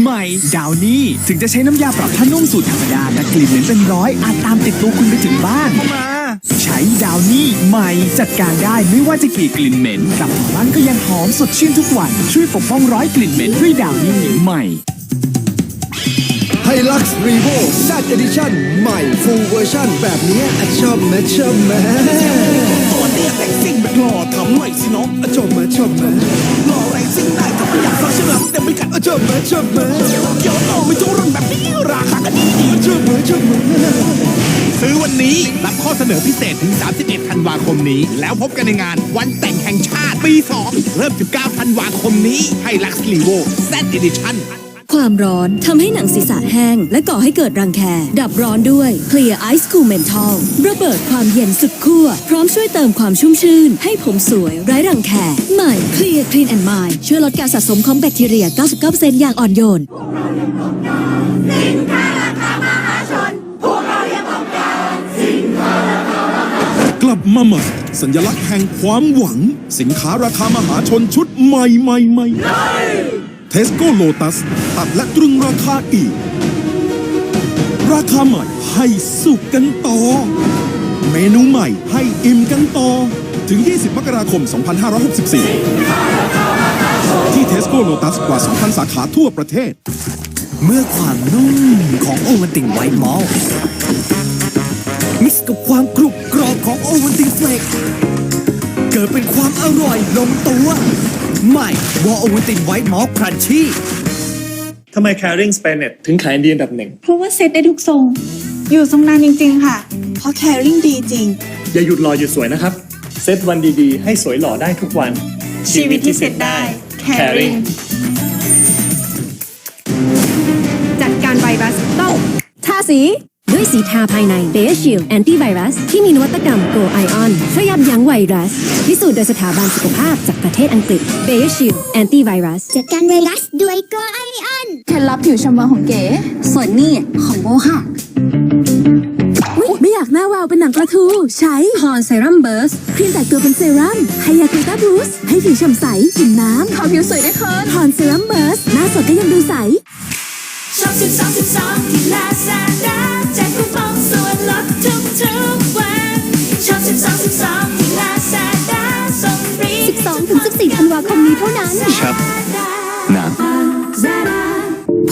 ใหม่ดาวนี่ถึงจะใช้น้ำยาปรับผ้านุ่มสูตรธรรมดาแต่กลิ่นเหม็นเป็นร้อยอาจตามติดตัวคุณไปถึงบ้านมาใช้ดาวนี่ใหม่จัดการได้ไม่ว่าจะกี่กลิ่นเหม็นกลับถึงบ้านก็ยังหอมสดชื่นทุกวัน ช่วยปกป้องร้อยกลิ่นเหม็นด้วยดาวนี่ใหม่ไฮลักซ์รีโวแซดเอดิชั่นใหม่ฟูลเวอร์ชันแบบนี้ชอบไหมชอบไหม สิน้องอะชอบมชอบไหมหล่อแรงสิ่งใดก็ไม่อยากฟังเฉลิมแต่ไม่กัดอะชอบไหมชอบไหมเกี่ยวโตไม่ทุกรุ่นแบบนี้ราคาก็ดีดีอะชอบไหมชอบไหมซื้อวันนี้รับข้อเสนอพิเศษถึง 31 ธันวาคมนี้ แล้วพบกันในงานวันแต่งแห่งชาติปี 2 เริ่ม 19 ธันวาคมนี้ให้ลักซ์ลีโวแซดเอดิชั่น ความร้อนทำให้หนังศีรษะแห้ง และก่อให้เกิดรังแค ดับร้อนด้วย Clear Ice Cool Menthol ระเบิดความเย็นสุดขั้วพร้อมช่วยเติมความชุ่มชื่น ให้ผมสวยไร้รังแคใหม่ Clear Clean and Mind ช่วยลดการสะสมของแบคทีเรีย 99%อย่างอ่อนโยนกลับมาใหม่สัญลักษณ์แห่งความหวัง สินค้าราคามหาชนชุดใหม่ใหม่ใหม่ เทสโก้โลตัสตัดและตรึงราคาอีก ราคาใหม่ให้สุกกันต่อ เมนูใหม่ให้อิ่มกันต่อ ถึง 20 มกราคม 2564 ที่เทสโก้โลตัสกว่า 2,000 สาขาทั่วประเทศ เมื่อความนุ่มของโอวันติงไวท์มอลมิกซ์กับความกรุบกรอบของโอวันติงเฟลกเกิดเป็นความอร่อยลงตัว ใหม่วอโอวันติงไวท์มอลครันชี่ทำไม Caring Spanish ถึงขายดีอันดับหนึ่ง เพราะว่าเซ็ตได้ทุกทรง อยู่ทรงนานจริง ๆ ค่ะ เพราะแคริ่งดีจริง อย่าหยุดรอหยุดสวยนะครับ เซตวันดีๆ ให้สวยหล่อได้ทุกวัน ชีวิตที่เซ็ตได้ Caring จัดการไวรัสต้องทาสี ด้วยสีทาภายใน b a s h i e l d Antivirus ที่มีนวัตกรรม Go Ion ช่วยยับยั้งไวรัส พิสูจน์โดยสถาบันสุขภาพจากประเทศอังกฤษ b a s h i e l d Antivirus จัดการไวรัสด้วยโกไอออนเคล็ดลับผิวชมวาของเก๋ส่วนนี่ของโบค่ะไม่อยากหน้าวาวเป็นหนังปลาทู ใช้พอนเซรั่มเบิร์สครีมแต่งตัวเป็นเซรั่มไฮยากูต้าบูสให้ผิวฉ่ำใสกินน้ำขอผิวสวยได้คืนพอนเซรั่มเบิร์สหน้าสดก็ยังดูใส 12ถึง14ธันวาคมนี้เท่านั้น ครับนะ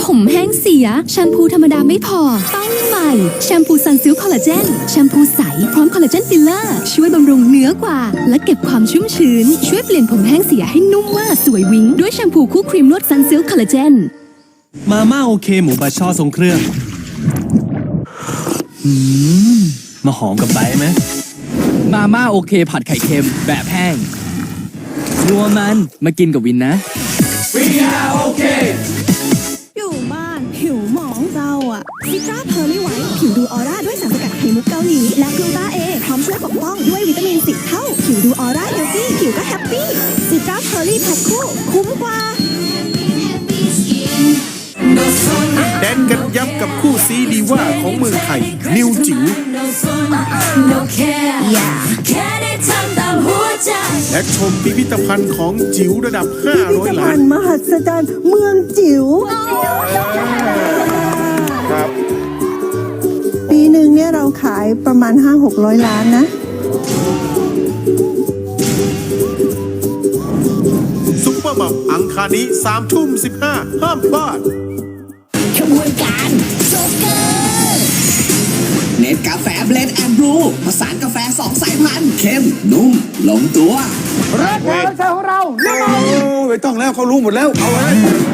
ผมแห้งเสีย แชมพูธรรมดาไม่พอ ต้องใหม่ แชมพูซันซิลคอลลาเจน แชมพูใส พร้อมคอลลาเจนฟิลเลอร์ ช่วยบำรุงเนื้อกว่า และเก็บความชุ่มชื้น ช่วยเปลี่ยนผมแห้งเสียให้นุ่มว่าสวยวิงด้วยแชมพูคู่ครีมนวดซันซิลคอลลาเจน มาม่าโอเค หมูบาช่อทรงเครื่องอืมมาหอมกับไบร์ทไหมมาม่าโอเค ผัดไข่เค็มแบบแห้ง นัวมันมากินกับวินนะอยู่บ้านผิวหมองเศร้าอะซิตราเพอร์ลี่ไวท์ผิวดูออร่าด้วยสารสกัดไข่มุกเกาหลี และกลูตาเอพร้อมช่วยปกป้องด้วยวิตามินสิบเท่า ผิวดูออร่าเฮลตี้ผิวก็แฮปปี้ซิตราเพอร์ลี่แพ็คคู่คุ้มกว่า แดนกันยับกับคู่ซีดีว่าของเมืองไทย นิวจิ๋ว no care แค่ได้ทำตามหัวใจและชมพิพิธภัณฑ์ของจิ๋วระดับ 500 ล้านมหัศจรรย์เมืองจิ๋วครับ ปีหนึ่งเนี่ยเราขายประมาณ 5-600 ล้านนะซุปเปอร์บัมอังคารนี้3ทุ่ม15 ห้ามพลาดข บวนการโซเกอร์เน็ตกาแฟเบลนแอนด์บรูผสานกาแฟสองสายพันธุ์เข้มนุ่มลงตัวไม่ต้องแล้วเขารู้หมดแล้ว เอาเลย